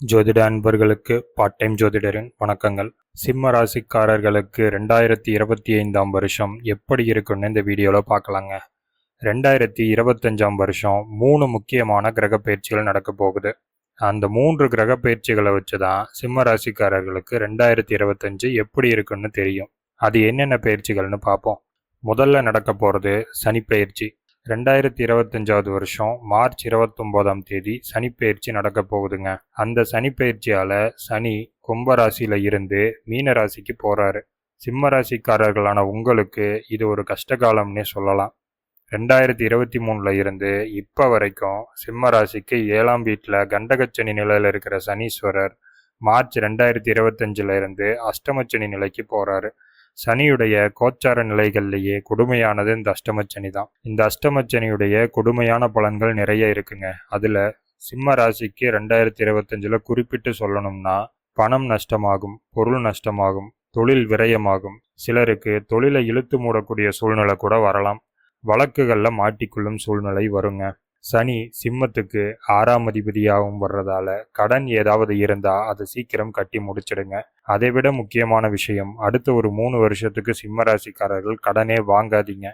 ஜோதிட அன்பர்களுக்கு part time ஜோதிடரின் வணக்கங்கள். சிம்ம ராசிக்காரர்களுக்கு ரெண்டாயிரத்தி இருபத்தி ஐந்தாம் வருஷம் எப்படி இருக்குன்னு இந்த வீடியோவில் பார்க்கலாங்க. ரெண்டாயிரத்தி இருபத்தஞ்சாம் வருஷம் மூணு முக்கியமான கிரக பயிற்சிகள் நடக்க போகுது. அந்த மூன்று கிரக பயிற்சிகளை வச்சு தான் சிம்ம ராசிக்காரர்களுக்கு ரெண்டாயிரத்தி இருபத்தஞ்சு எப்படி இருக்குன்னு தெரியும். அது என்னென்ன பயிற்சிகள்னு பார்ப்போம். முதல்ல நடக்க போகிறது சனி பயிற்சி. ரெண்டாயிரத்தி இருபத்தஞ்சாவது வருஷம் மார்ச் இருபத்தொம்போதாம் தேதி சனிப்பெயர்ச்சி நடக்க போகுதுங்க. அந்த சனிப்பெயர்ச்சியால் சனி கும்பராசியில் இருந்து மீன ராசிக்கு போகிறாரு சிம்ம ராசிக்காரர்களான உங்களுக்கு இது ஒரு கஷ்டகாலம்னே சொல்லலாம். ரெண்டாயிரத்தி இருபத்தி மூணில் இருந்து இப்போ வரைக்கும் சிம்ம ராசிக்கு ஏழாம் வீட்டில் கண்டகச்சனி நிலையில் இருக்கிற சனீஸ்வரர் மார்ச் ரெண்டாயிரத்தி இருபத்தஞ்சில் இருந்து அஷ்டமச்சனி நிலைக்கு போகிறாரு சனியுடைய கோச்சார நிலைகள்லேயே கொடுமையானது இந்த அஷ்டமச்சனி தான். இந்த அஷ்டமச்சனியுடைய கொடுமையான பலன்கள் நிறைய இருக்குங்க. அதில் சிம்ம ராசிக்கு ரெண்டாயிரத்தி இருபத்தஞ்சில் குறிப்பிட்டு சொல்லணும்னா பணம் நஷ்டமாகும் பொருள் நஷ்டமாகும் தொழில் விரயமாகும். சிலருக்கு தொழிலை இழுத்து மூடக்கூடிய சூழ்நிலை கூட வரலாம். வழக்குகளில் மாட்டிக்கொள்ளும் சூழ்நிலை வருங்க. சனி சிம்மத்துக்கு ஆறாம் அதிபதியாகவும் வர்றதால கடன் ஏதாவது இருந்தா அதை சீக்கிரம் கட்டி முடிச்சிடுங்க. அதை விட முக்கியமான விஷயம் அடுத்த ஒரு மூணு வருஷத்துக்கு சிம்ம ராசிக்காரர்கள் கடனே வாங்காதீங்க.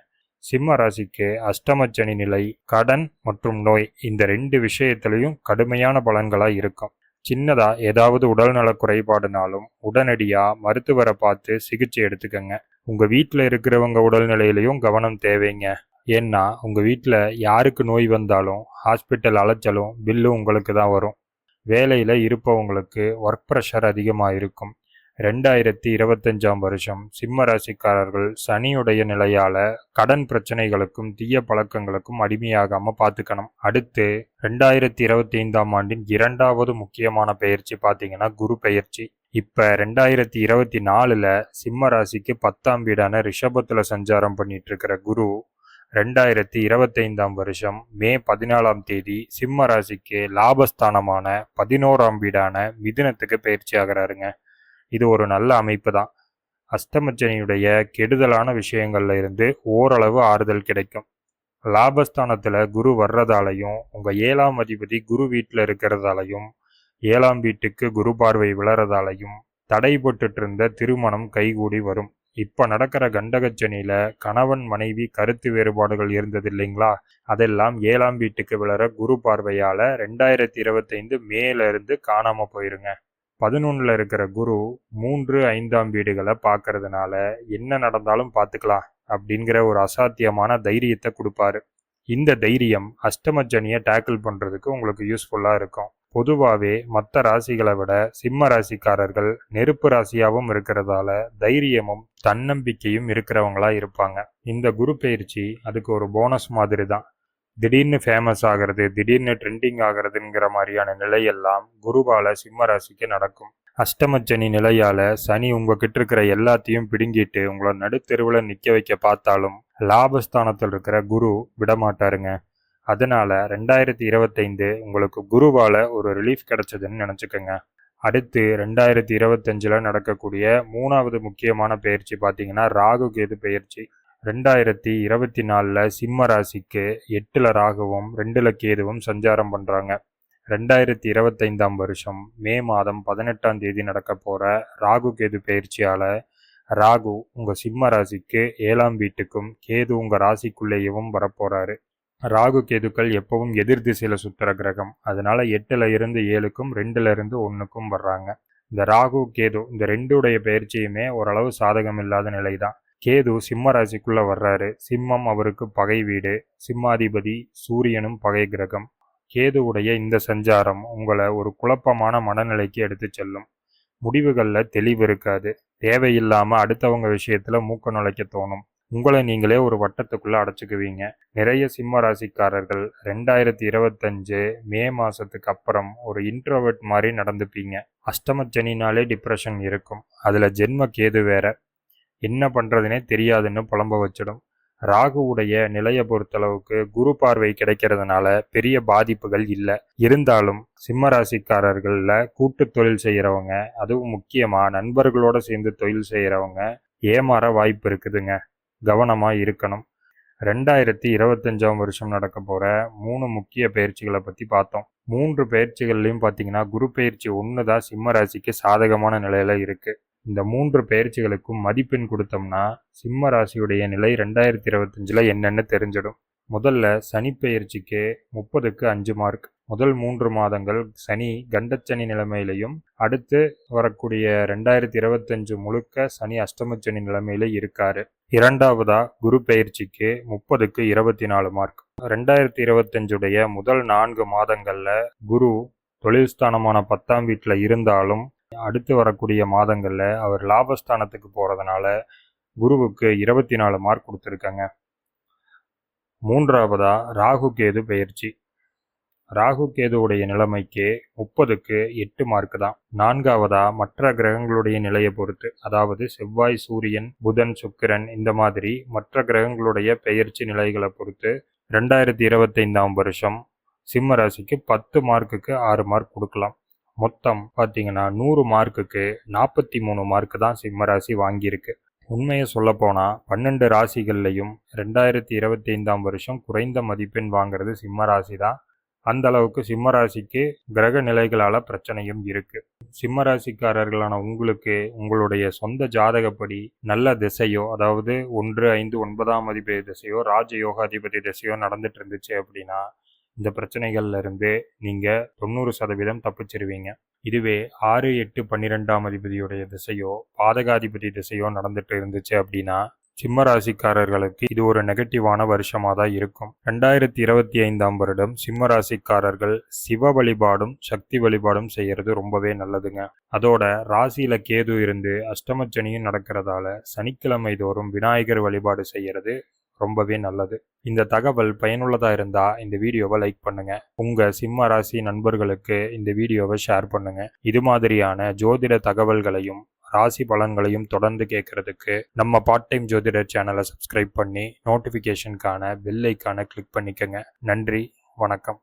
சிம்ம ராசிக்கு அஷ்டமச்சனி நிலை கடன் மற்றும் நோய் இந்த ரெண்டு விஷயத்திலையும் கடுமையான பலன்களா இருக்கும். சின்னதா ஏதாவது உடல்நல குறைபாடுனாலும் உடனடியா மருத்துவரை பார்த்து சிகிச்சை எடுத்துக்கங்க. உங்க வீட்டில் இருக்கிறவங்க உடல்நிலையிலையும் கவனம் தேவைங்க. ஏன்னா உங்கள் வீட்டில் யாருக்கு நோய் வந்தாலும் ஹாஸ்பிட்டல் அலைச்சலும் பில்லு உங்களுக்கு தான் வரும். வேலையில் இருப்பவங்களுக்கு ஒர்க் ப்ரெஷர் அதிகமாக இருக்கும் ரெண்டாயிரத்தி இருபத்தஞ்சாம் வருஷம் சிம்ம ராசிக்காரர்கள் சனியுடைய நிலையால் கடன் பிரச்சனைகளுக்கும் தீய பழக்கங்களுக்கும் அடிமையாகாமல் பார்த்துக்கணும் அடுத்து ரெண்டாயிரத்தி இருபத்தி ஐந்தாம் ஆண்டின் இரண்டாவது முக்கியமான பயிற்சி பார்த்தீங்கன்னா குரு பயிற்சி இப்போ ரெண்டாயிரத்தி இருபத்தி நாலில் சிம்ம ராசிக்கு பத்தாம் வீடான ரிஷபத்தில் சஞ்சாரம் பண்ணிட்டு இருக்கிற குரு ரெண்டாயிரத்தி இருபத்தைந்தாம் வருஷம் மே பதினாலாம் தேதி சிம்ம ராசிக்கு லாபஸ்தானமான பதினோராம் வீடான மிதுனத்துக்கு பயிற்சி ஆகிறாருங்க. இது ஒரு நல்ல அமைப்பு தான். அஸ்தமச்சனியுடைய கெடுதலான விஷயங்கள்ல இருந்து ஓரளவு ஆறுதல் கிடைக்கும். லாபஸ்தானத்தில் குரு வர்றதாலையும் உங்கள் ஏழாம் அதிபதி குரு வீட்டில் இருக்கிறதாலையும் ஏழாம் வீட்டுக்கு குரு பார்வை விழறதாலையும் தடைபட்டு இருந்த திருமணம் கைகூடி வரும். இப்போ நடக்கிற கண்டகச்சனியில் கணவன் மனைவி கருத்து வேறுபாடுகள் இருந்தது இல்லைங்களா? அதெல்லாம் ஏழாம் வீட்டுக்கு விளர குரு பார்வையால் ரெண்டாயிரத்தி இருபத்தைந்து மேலேருந்து காணாமல் போயிருங்க. பதினொன்றில் இருக்கிற குரு மூன்று ஐந்தாம் வீடுகளை பார்க்கறதுனால என்ன நடந்தாலும் பார்த்துக்கலாம் அப்படிங்கிற ஒரு அசாத்தியமான தைரியத்தை கொடுப்பாரு. இந்த தைரியம் அஷ்டமஜனியை டேக்கிள் பண்ணுறதுக்கு உங்களுக்கு யூஸ்ஃபுல்லாக இருக்கும். பொதுவாகவே மற்ற ராசிகளை விட சிம்ம ராசிக்காரர்கள் நெருப்பு ராசியாகவும் இருக்கிறதால தைரியமும் தன்னம்பிக்கையும் இருக்கிறவங்களா இருப்பாங்க. இந்த குரு பயிற்சி அதுக்கு ஒரு போனஸ் மாதிரி தான் திடீர்னு ஃபேமஸ் ஆகிறது திடீர்னு ட்ரெண்டிங் ஆகிறதுங்கிற மாதிரியான நிலையெல்லாம் குருவால சிம்ம ராசிக்கு நடக்கும். அஷ்டமச்சனி நிலையால சனி உங்ககிட்ட இருக்கிற எல்லாத்தையும் பிடுங்கிட்டு உங்களை நடுத்தெருவில் நிற்க வைக்க பார்த்தாலும் லாபஸ்தானத்தில் இருக்கிற குரு விடமாட்டாருங்க. அதனால ரெண்டாயிரத்தி இருபத்தைந்து உங்களுக்கு குருவால ஒரு ரிலீஃப் கிடைச்சதுன்னு நினச்சிக்கோங்க. அடுத்து ரெண்டாயிரத்தி இருபத்தஞ்சில் நடக்கக்கூடிய மூணாவது முக்கியமான பயிற்சி பார்த்தீங்கன்னா ராகு கேது பயிற்சி. ரெண்டாயிரத்தி இருபத்தி நாலில் சிம்ம ராசிக்கு எட்டில் ராகுவும் ரெண்டில் கேதுவும் சஞ்சாரம் பண்ணுறாங்க ரெண்டாயிரத்தி இருபத்தைந்தாம் வருஷம் மே மாதம் பதினெட்டாம் தேதி நடக்க போகிற ராகு கேது பயிற்சியால் ராகு உங்கள் சிம்ம ராசிக்கு ஏழாம் வீட்டுக்கும் கேது உங்கள் ராசிக்குள்ளேயும் வரப்போகிறாரு ராகு கேதுக்கள் எப்பவும் எதிர் திசையில் சுற்றுற கிரகம். அதனால எட்டுல இருந்து ஏழுக்கும் ரெண்டுல இருந்து ஒன்றுக்கும் வர்றாங்க. இந்த ராகு கேது இந்த ரெண்டுடைய பயிற்சியுமே ஓரளவு சாதகம் இல்லாத நிலை தான் கேது சிம்ம ராசிக்குள்ள வர்றாரு. சிம்மம் அவருக்கு பகை வீடு. சிம்மாதிபதி சூரியனும் பகை கிரகம். கேதுவுடைய இந்த சஞ்சாரம் உங்களை ஒரு குழப்பமான மனநிலைக்கு எடுத்து செல்லும். முடிவுகளில் தெளிவு இருக்காது. தேவையில்லாமல் அடுத்தவங்க விஷயத்தில் மூக்க நுழைக்க தோணும். உங்களை நீங்களே ஒரு வட்டத்துக்குள்ளே அடைச்சிக்குவீங்க. நிறைய சிம்ம ராசிக்காரர்கள் ரெண்டாயிரத்தி இருபத்தஞ்சு மே மாதத்துக்கு அப்புறம் ஒரு இன்ட்ரோவர்ட் மாதிரி நடந்துப்பீங்க. அஷ்டமச்சனினாலே டிப்ரெஷன் இருக்கும். அதில் ஜென்ம கேது வேற. என்ன பண்ணுறதுனே தெரியாதுன்னு புலம்ப வச்சிடும். ராகுவுடைய நிலையை பொறுத்தளவுக்கு குரு பார்வை கிடைக்கிறதுனால பெரிய பாதிப்புகள் இல்லை. இருந்தாலும் சிம்ம ராசிக்காரர்களில் கூட்டு தொழில் செய்கிறவங்க அதுவும் முக்கியமாக நண்பர்களோட சேர்ந்து தொழில் செய்கிறவங்க ஏமாற வாய்ப்பு இருக்குதுங்க. கவனமாக இருக்கணும். ரெண்டாயிரத்தி இருபத்தஞ்சாம் வருஷம் நடக்க போகிற மூணு முக்கிய பயிற்சிகளை பற்றி பார்த்தோம். மூன்று பயிற்சிகள்லையும் பார்த்தீங்கன்னா குரு பயிற்சி ஒன்று தான் சிம்ம ராசிக்கு சாதகமான நிலையில் இருக்குது இந்த மூன்று பயிற்சிகளுக்கும் மதிப்பெண் கொடுத்தோம்னா சிம்ம ராசியுடைய நிலை ரெண்டாயிரத்தி இருபத்தஞ்சில் என்னென்னு தெரிஞ்சிடும். முதல்ல சனி பயிற்சிக்கு முப்பதுக்கு அஞ்சு மார்க் முதல் மூன்று மாதங்கள் சனி கண்டச்சனி நிலைமையிலையும் அடுத்து வரக்கூடிய ரெண்டாயிரத்தி இருபத்தஞ்சு முழுக்க சனி அஷ்டமச்சனி நிலைமையில இருக்காரு. இரண்டாவதா குரு பயிற்சிக்கு முப்பதுக்கு இருபத்தி நாலு மார்க். ரெண்டாயிரத்தி இருபத்தஞ்சுடைய முதல் நான்கு மாதங்கள்ல குரு தொழில் ஸ்தானமான பத்தாம் வீட்டில் இருந்தாலும் அடுத்து வரக்கூடிய மாதங்களில் அவர் லாபஸ்தானத்துக்கு போகிறதுனால குருவுக்கு இருபத்தி நாலு மார்க் கொடுத்துருக்காங்க. மூன்றாவதா ராகு கேது பயிற்சி ராகு கேதுவுடைய நிலைமைக்கு முப்பதுக்கு எட்டு மார்க் தான். நான்காவதா மற்ற கிரகங்களுடைய நிலையை பொறுத்து அதாவது செவ்வாய் சூரியன் புதன் சுக்கிரன் இந்த மாதிரி மற்ற கிரகங்களுடைய பெயர்ச்சி நிலைகளை பொறுத்து ரெண்டாயிரத்தி இருபத்தைந்தாம் வருஷம் சிம்ம ராசிக்கு பத்து மார்க்குக்கு ஆறு மார்க் கொடுக்கலாம். மொத்தம் பார்த்தீங்கன்னா நூறு மார்க்குக்கு நாற்பத்தி மூணு மார்க் தான் சிம்ம ராசி வாங்கியிருக்கு. உண்மையை சொல்லப்போனால் பன்னெண்டு ராசிகள்லையும் ரெண்டாயிரத்தி இருபத்தி ஐந்தாம் வருஷம் குறைந்த மதிப்பெண் வாங்குறது சிம்ம ராசி தான். அந்த அளவுக்கு சிம்மராசிக்கு கிரக நிலைகளால் பிரச்சனையும் இருக்கு. சிம்மராசிக்காரர்களான உங்களுக்கு உங்களுடைய சொந்த ஜாதகப்படி நல்ல திசையோ அதாவது ஒன்று ஐந்து ஒன்பதாம் அதிபதி திசையோ ராஜயோகாதிபதி திசையோ நடந்துட்டு இருந்துச்சு அப்படின்னா இந்த பிரச்சனைகள்ல இருந்து நீங்க தொண்ணூறு சதவீதம் தப்பிச்சிருவீங்க. இதுவே ஆறு எட்டு பன்னிரெண்டாம் அதிபதியுடைய திசையோ பாதகாதிபதி திசையோ நடந்துட்டு இருந்துச்சு அப்படின்னா சிம்ம ராசிக்காரர்களுக்கு இது ஒரு நெகட்டிவான வருஷமாக தான் இருக்கும். ரெண்டாயிரத்தி இருபத்தி ஐந்தாம் வருடம் சிம்ம ராசிக்காரர்கள் சிவ வழிபாடும் சக்தி வழிபாடும் செய்யறது ரொம்பவே நல்லதுங்க. அதோட ராசியில கேது இருந்து அஷ்டமச்சனியும் நடக்கிறதால சனிக்கிழமை தோறும் விநாயகர் வழிபாடு செய்யறது ரொம்பவே நல்லது. இந்த தகவல் பயனுள்ளதா இருந்தா இந்த வீடியோவை லைக் பண்ணுங்க. உங்க சிம்ம ராசி நண்பர்களுக்கு இந்த வீடியோவை ஷேர் பண்ணுங்க. இது மாதிரியான ஜோதிட தகவல்களையும் ராசி பலன்களையும் தொடர்ந்து கேட்கறதுக்கு நம்ம பார்ட் டைம் ஜோதிடர் சேனலை சப்ஸ்கிரைப் பண்ணி நோட்டிஃபிகேஷனுக்கான பெல் ஐக்கானை கிளிக் பண்ணிக்கங்க. நன்றி வணக்கம்.